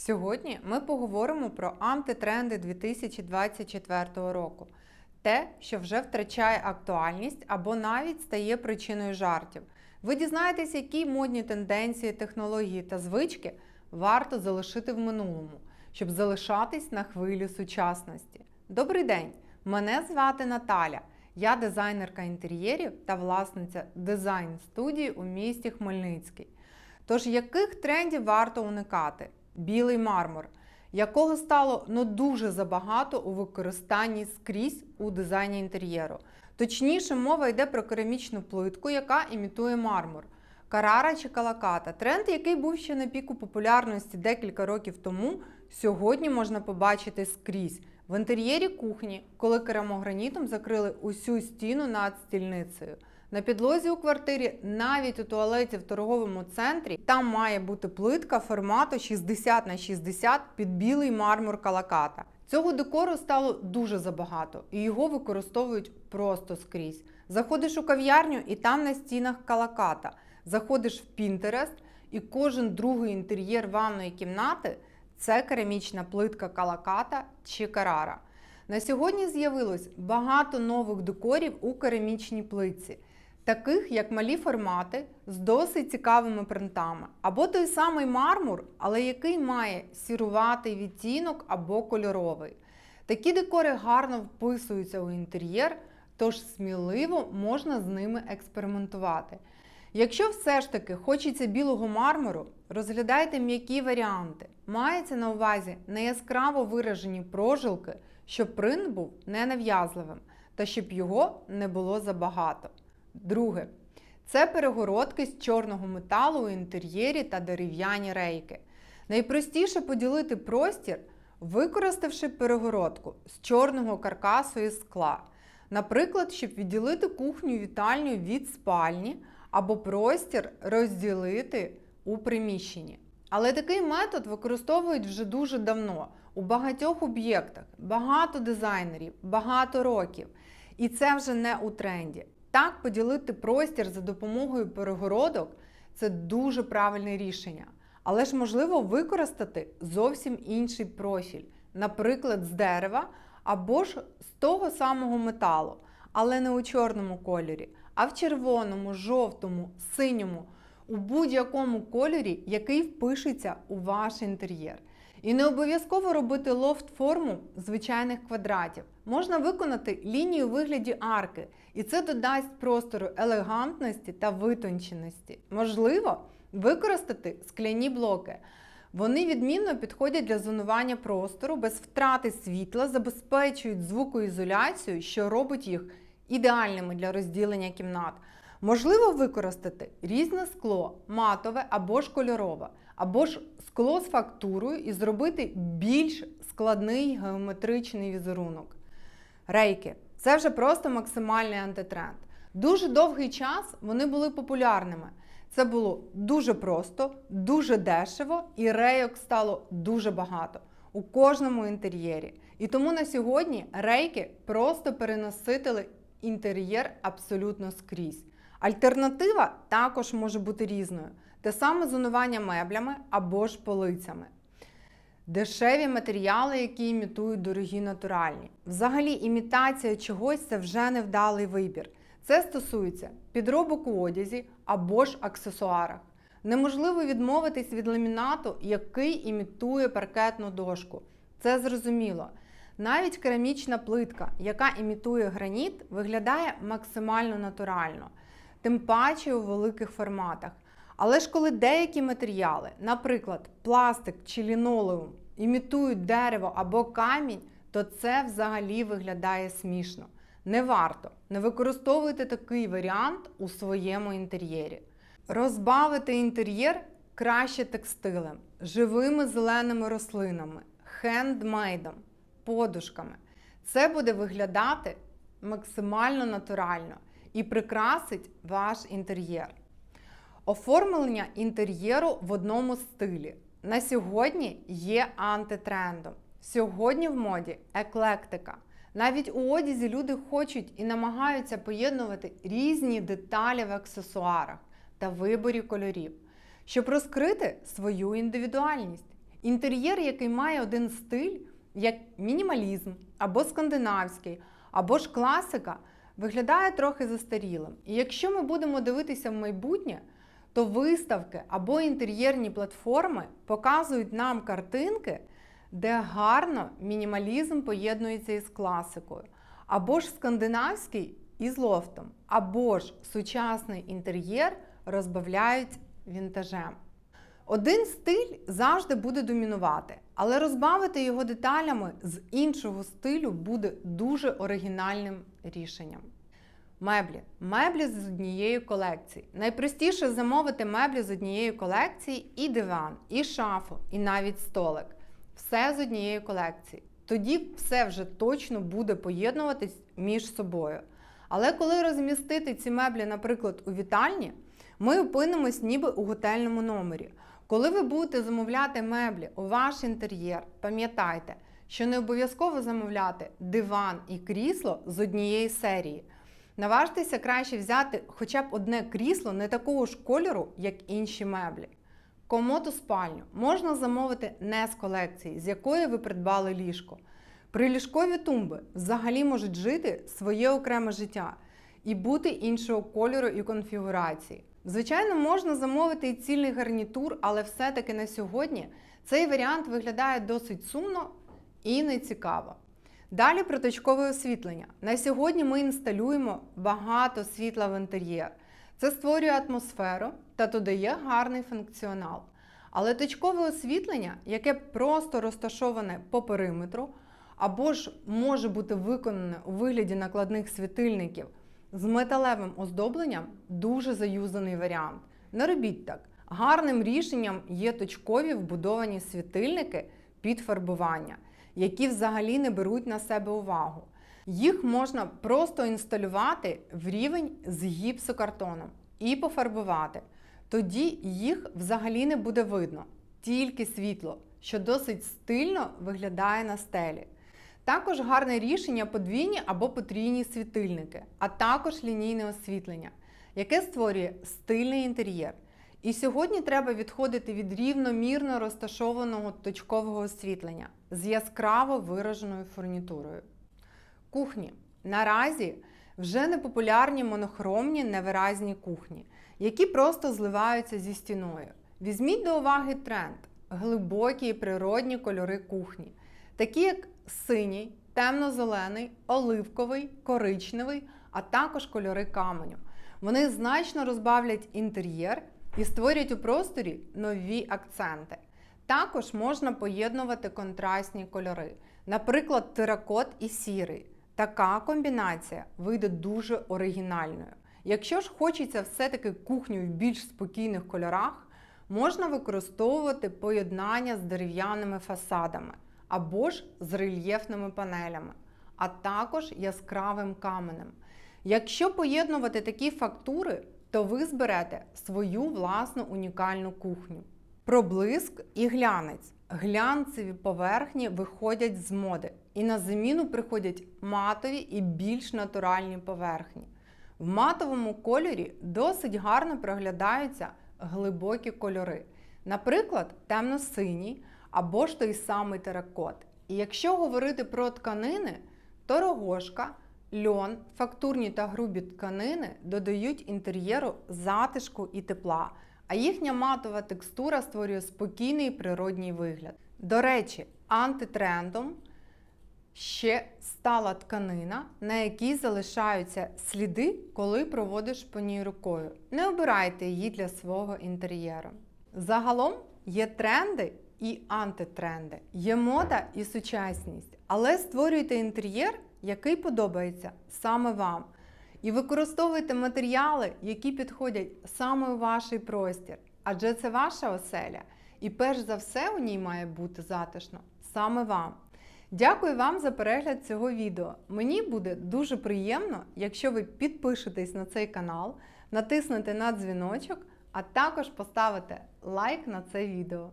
Сьогодні ми поговоримо про антитренди 2024 року. Те, що вже втрачає актуальність або навіть стає причиною жартів. Ви дізнаєтесь, які модні тенденції, технології та звички варто залишити в минулому, щоб залишатись на хвилі сучасності. Добрий день! Мене звати Наталя. Я дизайнерка інтер'єрів та власниця дизайн-студії у місті Хмельницький. Тож яких трендів варто уникати? Білий мармур, якого стало ну дуже забагато у використанні скрізь у дизайні інтер'єру. Точніше, мова йде про керамічну плитку, яка імітує мармур. Карара чи калаката тренд, який був ще на піку популярності декілька років тому, сьогодні можна побачити скрізь в інтер'єрі кухні, коли керамогранітом закрили усю стіну над стільницею. На підлозі у квартирі, навіть у туалеті в торговому центрі, там має бути плитка формату 60 на 60 під білий мармур калаката. Цього декору стало дуже забагато, і його використовують просто скрізь. Заходиш у кав'ярню, і там на стінах калаката. Заходиш в Pinterest, і кожен другий інтер'єр ванної кімнати це керамічна плитка калаката чи карара. На сьогодні з'явилось багато нових декорів у керамічній плитці, таких як малі формати з досить цікавими принтами, або той самий мармур, але який має сіруватий відтінок або кольоровий. Такі декори гарно вписуються у інтер'єр, тож сміливо можна з ними експериментувати. Якщо все ж таки хочеться білого мармуру, розглядайте м'які варіанти. Мається на увазі не яскраво виражені прожилки, щоб принт був ненав'язливим та щоб його не було забагато. Друге це перегородки з чорного металу у інтер'єрі та дерев'яні рейки. Найпростіше поділити простір, використавши перегородку з чорного каркасу і скла. Наприклад, щоб відділити кухню вітальню від спальні або простір розділити у приміщенні. Але такий метод використовують вже дуже давно у багатьох об'єктах, багато дизайнерів, багато років. І це вже не у тренді. Так, поділити простір за допомогою перегородок це дуже правильне рішення. Але ж можливо використати зовсім інший профіль, наприклад, з дерева або ж з того самого металу, але не у чорному кольорі, а в червоному, жовтому, синьому, у будь-якому кольорі, який впишеться у ваш інтер'єр. І не обов'язково робити лофт-форму звичайних квадратів. Можна виконати лінію вигляді арки, і це додасть простору елегантності та витонченості. Можливо, використати скляні блоки. Вони відмінно підходять для зонування простору без втрати світла, забезпечують звукоізоляцію, що робить їх ідеальними для розділення кімнат. Можливо використати різне скло, матове або ж кольорове, або ж скло з фактурою і зробити більш складний геометричний візерунок. Рейки це вже просто максимальний антитренд. Дуже довгий час вони були популярними. Це було дуже просто, дуже дешево, і рейок стало дуже багато у кожному інтер'єрі. І тому на сьогодні рейки просто переносители інтер'єр абсолютно скрізь. Альтернатива також може бути різною: те саме зонування меблями або ж полицями. Дешеві матеріали, які імітують дорогі натуральні. Взагалі, імітація чогось це вже невдалий вибір. Це стосується підробок у одязі або ж аксесуарах. Неможливо відмовитись від ламінату, який імітує паркетну дошку. Це зрозуміло. Навіть керамічна плитка, яка імітує граніт, виглядає максимально натурально, тим паче у великих форматах. Але ж коли деякі матеріали, наприклад, пластик чи лінолеум, імітують дерево або камінь, то це взагалі виглядає смішно. Не варто, не використовуйте такий варіант у своєму інтер'єрі. Розбавити інтер'єр краще текстилем, живими зеленими рослинами, хендмейдом, подушками. Це буде виглядати максимально натурально і прикрасить ваш інтер'єр. Оформлення інтер'єру в одному стилі на сьогодні є антитрендом. Сьогодні в моді еклектика. Навіть у одязі люди хочуть і намагаються поєднувати різні деталі в аксесуарах та виборі кольорів, щоб розкрити свою індивідуальність. Інтер'єр, який має один стиль, як мінімалізм, або скандинавський, або ж класика, виглядає трохи застарілим. І якщо ми будемо дивитися в майбутнє, то виставки або інтер'єрні платформи показують нам картинки, де гарно мінімалізм поєднується із класикою, або ж скандинавський із лофтом, або ж сучасний інтер'єр розбавляють вінтажем. Один стиль завжди буде домінувати, але розбавити його деталями з іншого стилю буде дуже оригінальним рішенням. Меблі. Меблі з однієї колекції. Найпростіше замовити меблі з однієї колекції і диван, і шафу, і навіть столик. Все з однієї колекції. Тоді все вже точно буде поєднуватись між собою. Але коли розмістити ці меблі, наприклад, у вітальні, ми опинимось ніби у готельному номері. Коли ви будете замовляти меблі у ваш інтер'єр, пам'ятайте, що не обов'язково замовляти диван і крісло з однієї серії. Наважтеся краще взяти хоча б одне крісло не такого ж кольору, як інші меблі. Комод у спальню можна замовити не з колекції, з якої ви придбали ліжко. Приліжкові тумби взагалі можуть жити своє окреме життя і бути іншого кольору і конфігурації. Звичайно, можна замовити і цільний гарнітур, але все-таки на сьогодні цей варіант виглядає досить сумно і нецікаво. Далі про точкове освітлення. На сьогодні ми інсталюємо багато світла в інтер'єр. Це створює атмосферу та додає гарний функціонал. Але точкове освітлення, яке просто розташоване по периметру, або ж може бути виконане у вигляді накладних світильників з металевим оздобленням, дуже заюзаний варіант. Не робіть так. Гарним рішенням є точкові вбудовані світильники під фарбування, які взагалі не беруть на себе увагу. Їх можна просто інсталювати в рівень з гіпсокартоном і пофарбувати. Тоді їх взагалі не буде видно, тільки світло, що досить стильно виглядає на стелі. Також гарне рішення подвійні або потрійні світильники, а також лінійне освітлення, яке створює стильний інтер'єр. І сьогодні треба відходити від рівномірно розташованого точкового освітлення з яскраво вираженою фурнітурою. Кухні. Наразі вже не популярні монохромні невиразні кухні, які просто зливаються зі стіною. Візьміть до уваги тренд глибокі і природні кольори кухні, такі як синій, темно-зелений, оливковий, коричневий, а також кольори каменю. Вони значно розбавлять інтер'єр і створять у просторі нові акценти. Також можна поєднувати контрастні кольори, наприклад, теракот і сірий. Така комбінація вийде дуже оригінальною. Якщо ж хочеться все-таки кухню в більш спокійних кольорах, можна використовувати поєднання з дерев'яними фасадами або ж з рельєфними панелями, а також яскравим каменем. Якщо поєднувати такі фактури, то ви зберете свою власну унікальну кухню. Проблиск і глянець. Глянцеві поверхні виходять з моди, і на заміну приходять матові і більш натуральні поверхні. В матовому кольорі досить гарно проглядаються глибокі кольори, наприклад, темно-синій або ж той самий теракот. І якщо говорити про тканини, то рогошка, льон, фактурні та грубі тканини додають інтер'єру затишку і тепла, а їхня матова текстура створює спокійний природній вигляд. До речі, антитрендом ще стала тканина, на якій залишаються сліди, коли проводиш по ній рукою. Не обирайте її для свого інтер'єру. Загалом є тренди і антитренди, є мода і сучасність, але створюйте інтер'єр, який подобається саме вам. І використовуйте матеріали, які підходять саме у ваш простір, адже це ваша оселя. І перш за все у ній має бути затишно саме вам. Дякую вам за перегляд цього відео. Мені буде дуже приємно, якщо ви підпишетесь на цей канал, натиснете на дзвіночок, а також поставите лайк на це відео.